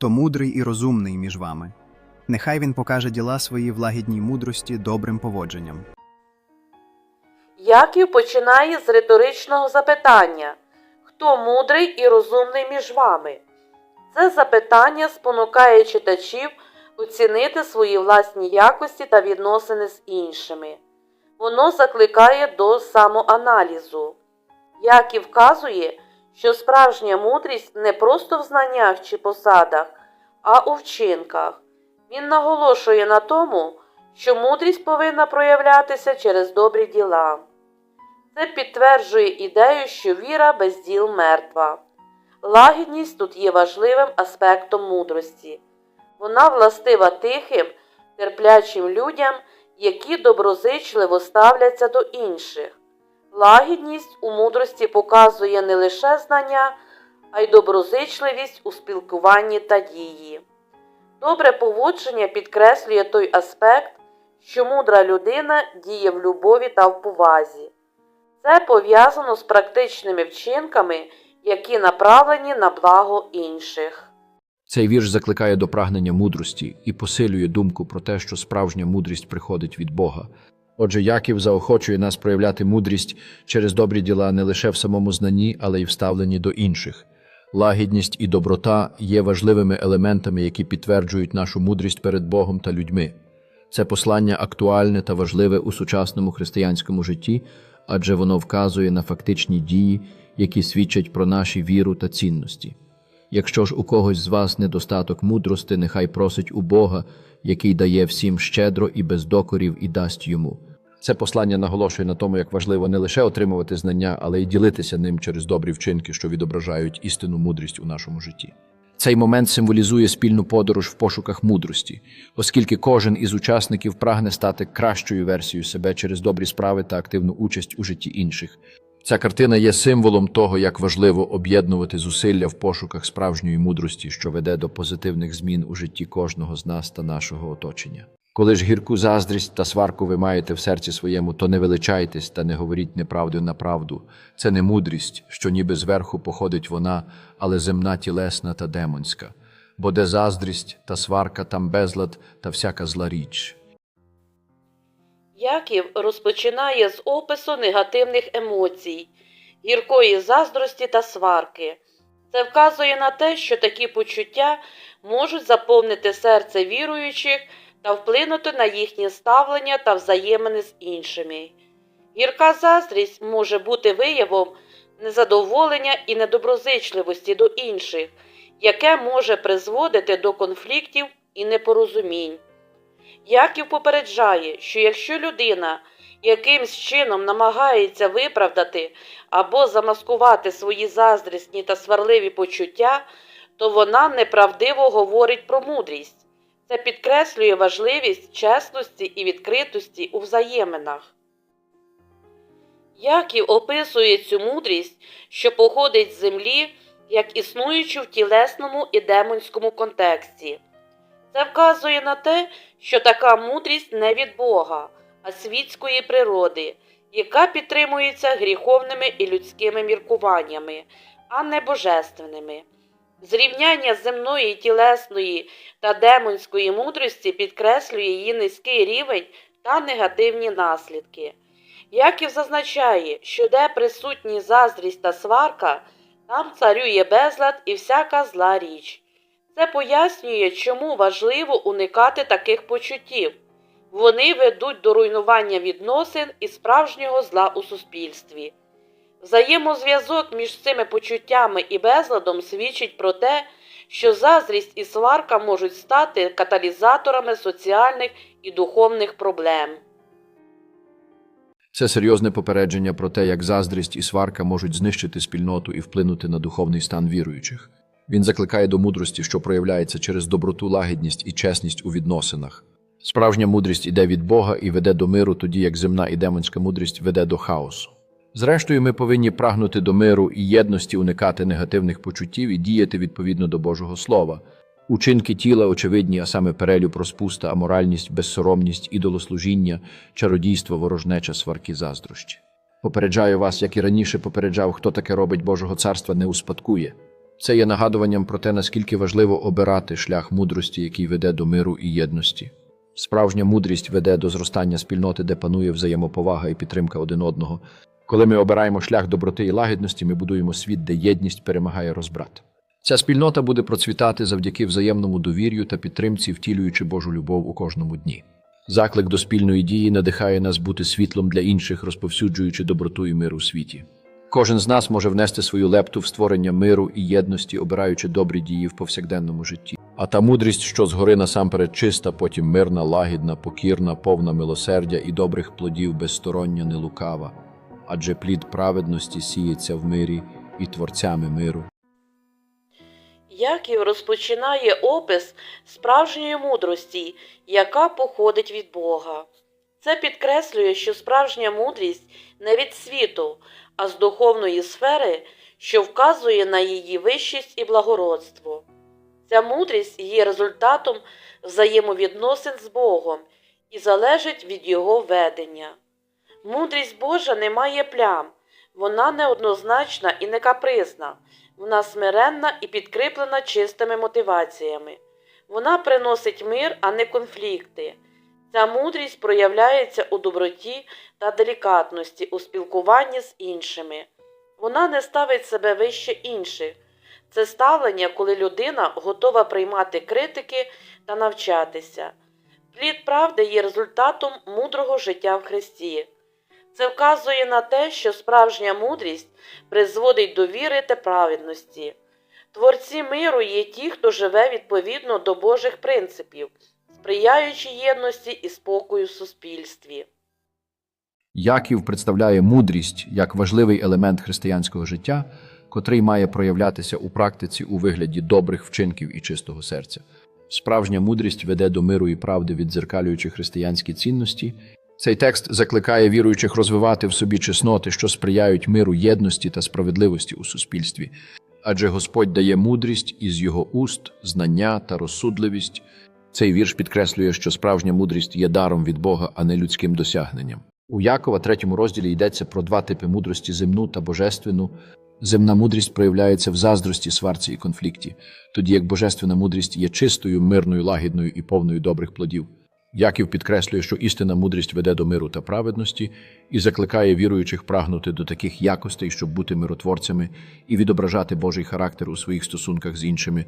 хто мудрий і розумний між вами. Нехай він покаже діла свої в лагідній мудрості добрим поводженням. Яків починає з риторичного запитання Хто мудрий і розумний між вами? Це запитання спонукає читачів оцінити свої власні якості та відносини з іншими. Воно закликає до самоаналізу. Яків вказує, що справжня мудрість не просто в знаннях чи посадах, а у вчинках. Він наголошує на тому, що мудрість повинна проявлятися через добрі діла. Це підтверджує ідею, що віра без діл мертва. Лагідність тут є важливим аспектом мудрості. Вона властива тихим, терплячим людям, які доброзичливо ставляться до інших. Лагідність у мудрості показує не лише знання, а й доброзичливість у спілкуванні та дії. Добре поводження підкреслює той аспект, що мудра людина діє в любові та в повазі. Це пов'язано з практичними вчинками, які направлені на благо інших. Цей вірш закликає до прагнення мудрості і посилює думку про те, що справжня мудрість приходить від Бога. Отже, Яків заохочує нас проявляти мудрість через добрі діла не лише в самому знанні, але й в ставленні до інших. Лагідність і доброта є важливими елементами, які підтверджують нашу мудрість перед Богом та людьми. Це послання актуальне та важливе у сучасному християнському житті, адже воно вказує на фактичні дії, які свідчать про наші віру та цінності. Якщо ж у когось з вас недостаток мудрости, нехай просить у Бога, який дає всім щедро і без докорів і дасть йому. Це послання наголошує на тому, як важливо не лише отримувати знання, але й ділитися ним через добрі вчинки, що відображають істинну мудрість у нашому житті. Цей момент символізує спільну подорож в пошуках мудрості, оскільки кожен із учасників прагне стати кращою версією себе через добрі справи та активну участь у житті інших. Ця картина є символом того, як важливо об'єднувати зусилля в пошуках справжньої мудрості, що веде до позитивних змін у житті кожного з нас та нашого оточення. Коли ж гірку заздрість та сварку ви маєте в серці своєму, то не величайтесь та не говоріть неправди на правду. Це не мудрість, що ніби зверху походить вона, але земна, тілесна та демонська. Бо де заздрість та сварка, там безлад та всяка зла річ. Яків розпочинає з опису негативних емоцій, гіркої заздрості та сварки. Це вказує на те, що такі почуття можуть заповнити серце віруючих та вплинути на їхнє ставлення та взаємини з іншими. Гірка заздрість може бути виявом незадоволення і недоброзичливості до інших, яке може призводити до конфліктів і непорозумінь. Яків попереджає, що якщо людина якимсь чином намагається виправдати або замаскувати свої заздрісні та сварливі почуття, то вона неправдиво говорить про мудрість. Це підкреслює важливість чесності і відкритості у взаєминах. Яків описує цю мудрість, що походить з землі, як існуючу в тілесному і демонському контексті. Це вказує на те, що така мудрість не від Бога, а світської природи, яка підтримується гріховними і людськими міркуваннями, а не божественними. Зрівняння земної, тілесної та демонської мудрості підкреслює її низький рівень та негативні наслідки. Яків зазначає, що де присутні заздрість та сварка, там царює безлад і всяка зла річ. Це пояснює, чому важливо уникати таких почуттів. Вони ведуть до руйнування відносин і справжнього зла у суспільстві. Взаємозв'язок між цими почуттями і безладом свідчить про те, що заздрість і сварка можуть стати каталізаторами соціальних і духовних проблем. Це серйозне попередження про те, як заздрість і сварка можуть знищити спільноту і вплинути на духовний стан віруючих. Він закликає до мудрості, що проявляється через доброту, лагідність і чесність у відносинах. Справжня мудрість іде від Бога і веде до миру, тоді як земна і демонська мудрість веде до хаосу. Зрештою, ми повинні прагнути до миру і єдності, уникати негативних почуттів і діяти відповідно до Божого Слова. Учинки тіла очевидні, а саме перелюб, розпуста, аморальність, безсоромність, ідолослужіння, чародійство, ворожнеча, сварки, заздрощі. Попереджаю вас, як і раніше попереджав, хто таке робить Божого царства, не успадкує. Це є нагадуванням про те, наскільки важливо обирати шлях мудрості, який веде до миру і єдності. Справжня мудрість веде до зростання спільноти, де панує взаємоповага і підтримка один одного. Коли ми обираємо шлях доброти і лагідності, ми будуємо світ, де єдність перемагає розбрат. Ця спільнота буде процвітати завдяки взаємному довір'ю та підтримці, втілюючи Божу любов у кожному дні. Заклик до спільної дії надихає нас бути світлом для інших, розповсюджуючи доброту і мир у світі. Кожен з нас може внести свою лепту в створення миру і єдності, обираючи добрі дії в повсякденному житті. А та мудрість, що згори насамперед чиста, потім мирна, лагідна, покірна, повна милосердя і добрих плодів безстороння, нелукава. Адже плід праведності сіється в мирі і творцями миру. Яків розпочинає опис справжньої мудрості, яка походить від Бога. Це підкреслює, що справжня мудрість не від світу, а з духовної сфери, що вказує на її вищість і благородство. Ця мудрість є результатом взаємовідносин з Богом і залежить від Його ведення. Мудрість Божа не має плям, вона неоднозначна і не капризна. Вона смиренна і підкріплена чистими мотиваціями. Вона приносить мир, а не конфлікти. Ця мудрість проявляється у доброті та делікатності у спілкуванні з іншими. Вона не ставить себе вище інших. Це ставлення, коли людина готова приймати критики та навчатися. Плід правди є результатом мудрого життя в Христі. Це вказує на те, що справжня мудрість призводить до віри та праведності. Творці миру є ті, хто живе відповідно до Божих принципів, сприяючи єдності і спокою в суспільстві. Яків представляє мудрість як важливий елемент християнського життя, котрий має проявлятися у практиці у вигляді добрих вчинків і чистого серця. Справжня мудрість веде до миру і правди, віддзеркалюючи християнські цінності. Цей текст закликає віруючих розвивати в собі чесноти, що сприяють миру, єдності та справедливості у суспільстві. Адже Господь дає мудрість із його уст, знання та розсудливість. Цей вірш підкреслює, що справжня мудрість є даром від Бога, а не людським досягненням. У Якова, третьому розділі, йдеться про два типи мудрості земну та божественну. Земна мудрість проявляється в заздрості, сварці і конфлікті, тоді як божественна мудрість є чистою, мирною, лагідною і повною добрих плодів. Яків підкреслює, що істинна мудрість веде до миру та праведності і закликає віруючих прагнути до таких якостей, щоб бути миротворцями і відображати Божий характер у своїх стосунках з іншими.